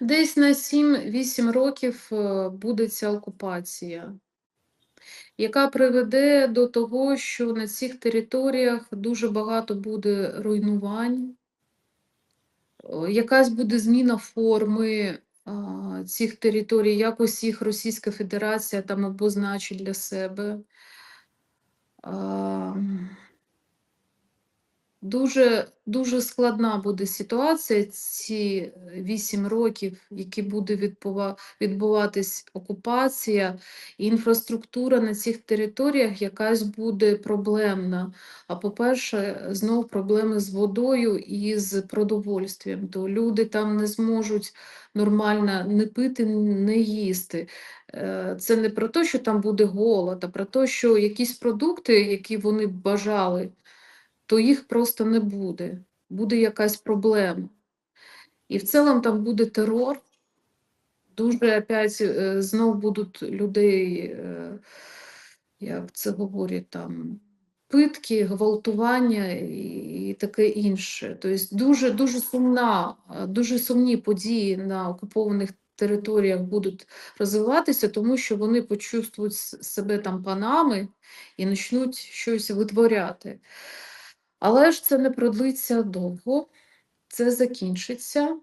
Десь на 7-8 років е, буде ця окупація, яка приведе до того, що на цих територіях дуже багато буде руйнувань, якась буде зміна форми цих територій, якось їх Російська Федерація там обозначить для себе. Дуже, дуже складна буде ситуація ці 8 років, які буде відбува- відбуватись окупація, інфраструктура на цих територіях якась буде проблемна. А по-перше, знов проблеми з водою і з продовольствям. То люди там не зможуть нормально не пити, не їсти. Е, Це не про те, що там буде голод, а про те, що якісь продукти, які вони бажали, то їх просто не буде. Буде якась проблема. І в цілому там буде терор. Дуже опять е, знов будуть людей, е, як це говорять там, питки, гвалтування і, таке інше. Тобто дуже, дуже сумна, е, дуже сумні події на окупованих територіях будуть розвиватися, тому що вони почувствують себе там панами і почнуть щось витворяти. Але ж це не продлиться довго, це закінчиться,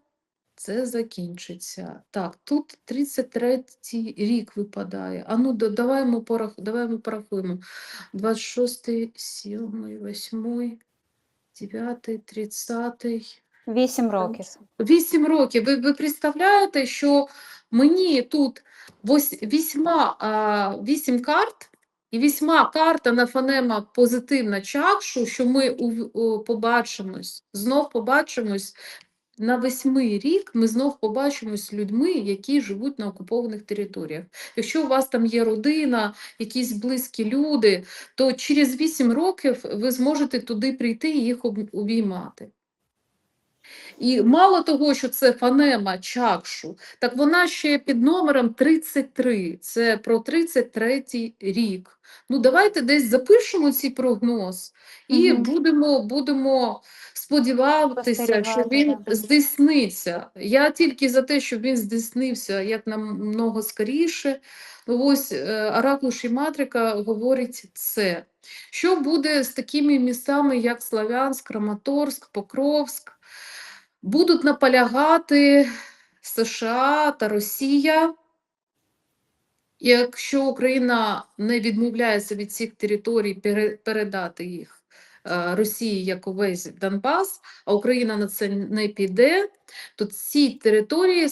це закінчиться. Так, тут 33-й рік випадає. А ну, давай ми, порах... давай ми порахуємо. 26-й, 7-й, 8-й, 9-й, 30-й. Вісім років. Вісім років. Ви, ви представляєте, що мені тут вось, вісьма, а, вісім карт, і вісьма карта на фонема позитивна чакшу, що ми о, побачимось, знов побачимось на восьмий рік, ми знов побачимось людьми, які живуть на окупованих територіях. Якщо у вас там є родина, якісь близькі люди, то через вісім років ви зможете туди прийти і їх обіймати. І мало того, що це фонема чакшу, так вона ще під номером 33. Це про 33 рік. Ну, давайте десь запишемо цей прогноз і Мгм. будемо, будемо сподіватися, що він здійсниться. Я тільки за те, щоб він здійснився як намного скоріше. Ось е, Оракул Шіматрика говорить це. Що буде з такими містами, як Славянськ, Краматорськ, Покровськ? Будуть наполягати США та Росія. Якщо Україна не відмовляється від цих територій передати їх е, Росії як увесь Донбас, а Україна на це не піде, то ці території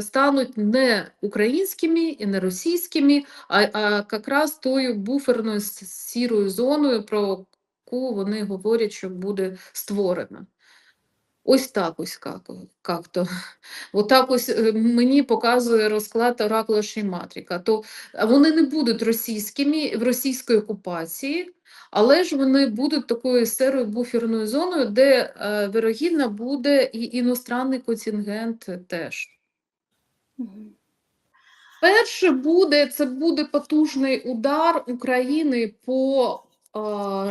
стануть не українськими і не російськими, а, якраз тою буферною сірою зоною, про яку вони говорять, що буде створена. Ось так ось як, як-то. Отак ось е, мені показує розклад Оракула Шейматрика. То вони не будуть російськими в російській окупації, але ж вони будуть такою серою буферною зоною, де е, вирогідно буде і іностранний контингент теж. Перше буде це буде потужний удар України по е,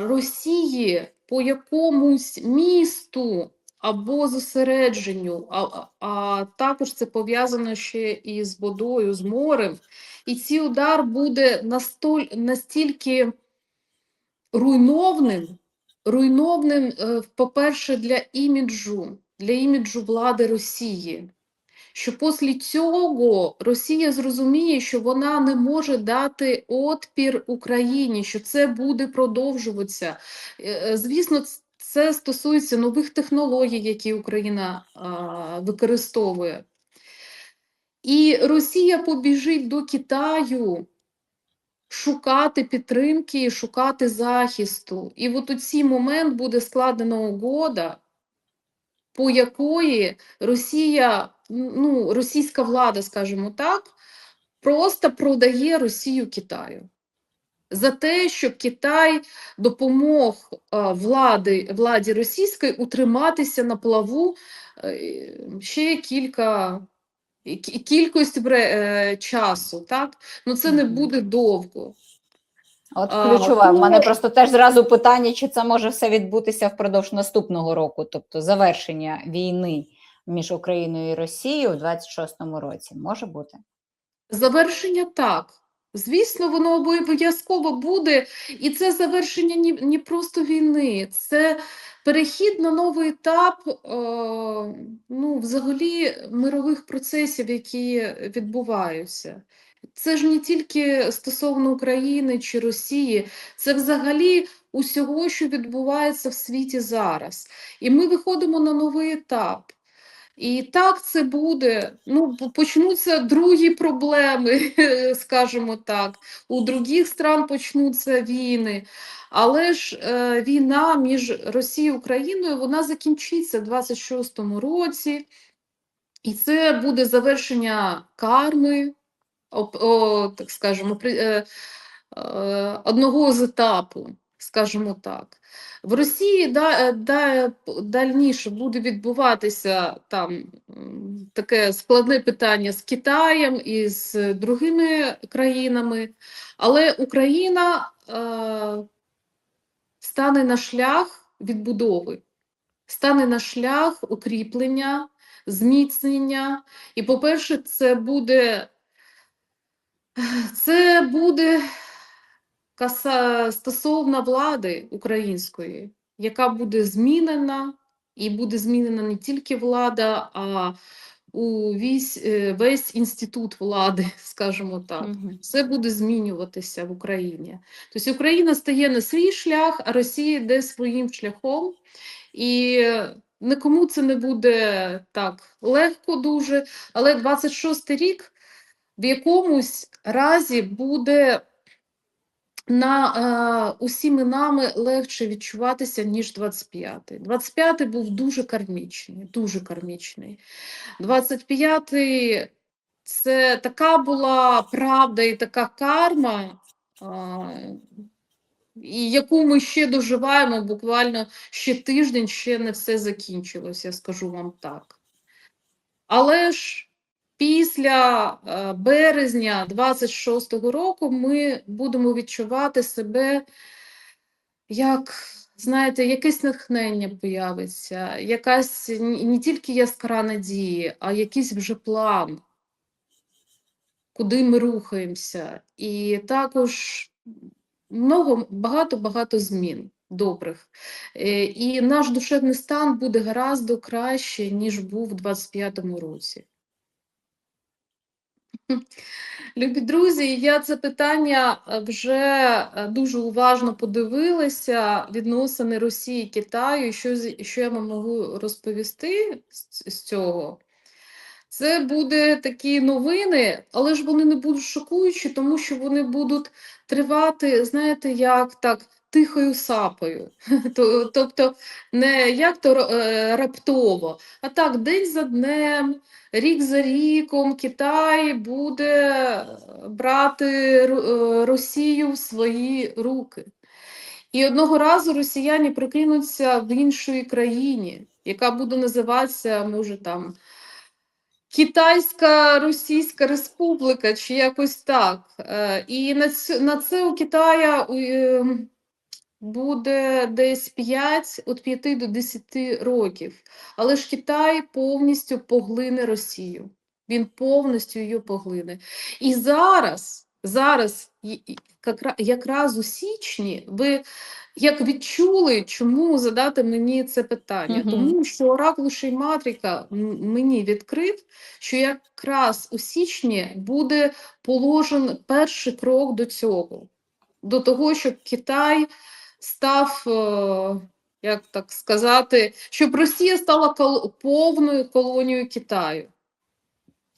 Росії, по якомусь місту або зосередженню, а, а- також це пов'язано ще і з водою, з морем. І цей удар буде настоль, настільки руйновним, руйновним, е, по-перше, для іміджу, для іміджу влади Росії що після цього Росія зрозуміє, що вона не може дати отпір Україні, що це буде продовжуватися. Е, е, Звісно, це стосується нових технологій, які Україна а, використовує. І Росія побіжить до Китаю шукати підтримки, шукати захисту. І от у цей момент буде складена угода, по якої Росія, ну, російська влада, скажімо так, просто продає Росію Китаю. За те, щоб Китай допомог влади, владі російської утриматися на плаву е, ще кілька кі- кількість вре- е, часу, так? Ну це не буде довго. От ключове. В мене просто теж зразу питання, чи це може все відбутися впродовж наступного року, тобто завершення війни між Україною і Росією у 26-му році? Може бути? Завершення так. Звісно, воно обов'язково буде, і це завершення ні, ні просто війни, це перехід на новий етап е, ну, взагалі мирових процесів, які відбуваються. Це ж не тільки стосовно України чи Росії, це взагалі усього, що відбувається в світі зараз. І ми виходимо на новий етап. І так це буде. Ну, почнуться другі проблеми, скажімо так. У других стран почнуться війни. Але ж е, війна між Росією і Україною вона закінчиться в 26-му році, і це буде завершення карми, оп- о, так скажемо, при, е, е, одного з етапу, скажімо так. В Росії да, е, да, дальніше буде відбуватися там таке складне питання з Китаєм і з другими країнами, але Україна е, стане на шлях відбудови, стане на шлях укріплення, зміцнення. І, по-перше, це буде, це буде стосовно влади української, яка буде змінена, і буде змінена не тільки влада, а у весь, е, весь інститут влади, скажімо так. Мгм. Все буде змінюватися в Україні. Тобто Україна стає на свій шлях, а Росія йде своїм шляхом. І нікому це не буде так легко дуже, але 26 й рік в якомусь разі буде на е, усіми нами легше відчуватися, ніж 25-й. 25-й був дуже кармічний, дуже кармічний. 25-й це така була правда і така карма, а, і яку ми ще доживаємо, буквально ще тиждень, ще не все закінчилось, я скажу вам так. Але ж після е, березня 26-го року ми будемо відчувати себе як, знаєте, якесь натхнення появиться, якась не тільки яскра надії, а якийсь вже план, куди ми рухаємося. І також багато-багато змін добрих. Е, І наш душевний стан буде гораздо краще, ніж був у 25-му році. Любі друзі, я це питання е, вже е, дуже уважно подивилася відносини Росії Китаю. І Що, що я вам можу розповісти з цього? Це буде такі новини, але ж вони не будуть шокуючі, тому що вони будуть тривати, знаєте, як так, тихою сапою. Тобто не як то е, раптово, а так, день за днем, рік за ріком Китай буде е, брати е, Росію в свої руки. І одного разу росіяни прикинуться в іншій країні, яка буде називатися, може, там Китайська Російська Республіка, чи якось так. І на це, у Китая е, буде десь 5, від 5 до 10 років. Але ж Китай повністю поглине Росію. Він повністю її поглине. І зараз, зараз, якраз у січні, ви як відчули, чому задати мені це питання? Мгм. Тому що оракул Шейматрика м- мені відкрив, що якраз у січні буде положен перший крок до цього, до того, щоб Китай став, е, як так сказати, щоб Росія стала повною колонією Китаю.